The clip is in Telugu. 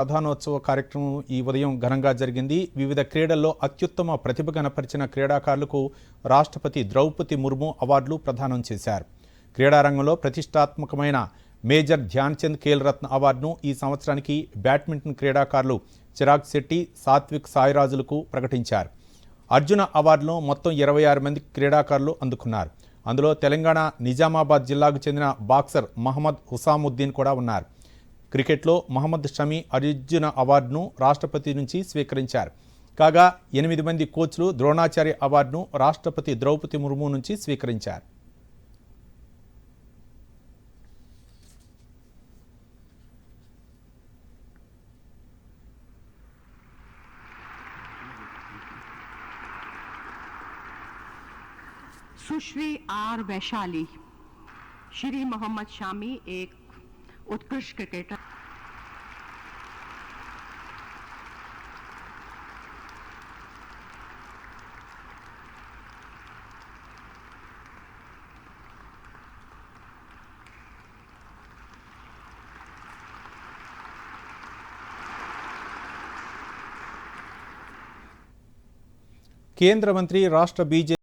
ప్రధానోత్సవ కార్యక్రమం ఈ ఉదయం ఘనంగా జరిగింది. వివిధ క్రీడల్లో అత్యుత్తమ ప్రతిభ కనపరిచిన క్రీడాకారులకు రాష్ట్రపతి ద్రౌపది ముర్ము అవార్డులు ప్రదానం చేశారు. క్రీడారంగంలో ప్రతిష్టాత్మకమైన మేజర్ ధ్యాన్చంద్ ఖేల్ రత్న అవార్డును ఈ సంవత్సరానికి బ్యాడ్మింటన్ క్రీడాకారులు చిరాగ్ శెట్టి సాత్విక్ సాయిరాజులకు ప్రకటించారు. అర్జున అవార్డును మొత్తం ఇరవై ఆరు మంది క్రీడాకారులు అందుకున్నారు. అందులో తెలంగాణ నిజామాబాద్ జిల్లాకు చెందిన బాక్సర్ మహమ్మద్ హుసాముద్దీన్ కూడా ఉన్నారు. క్రికెట్లో మహమ్మద్ షమీ అర్జున అవార్డును రాష్ట్రపతి నుంచి స్వీకరించారు కాగా ఎనిమిది మంది కోచ్లు ద్రోణాచార్య అవార్డును రాష్ట్రపతి ద్రౌపది ముర్ము నుంచి స్వీకరించారు सुश्री आर वैशाली श्री मोहम्मद शामी एक उत्कृष्ट क्रिकेटर। केंद्र मंत्री राष्ट्र बीजेपी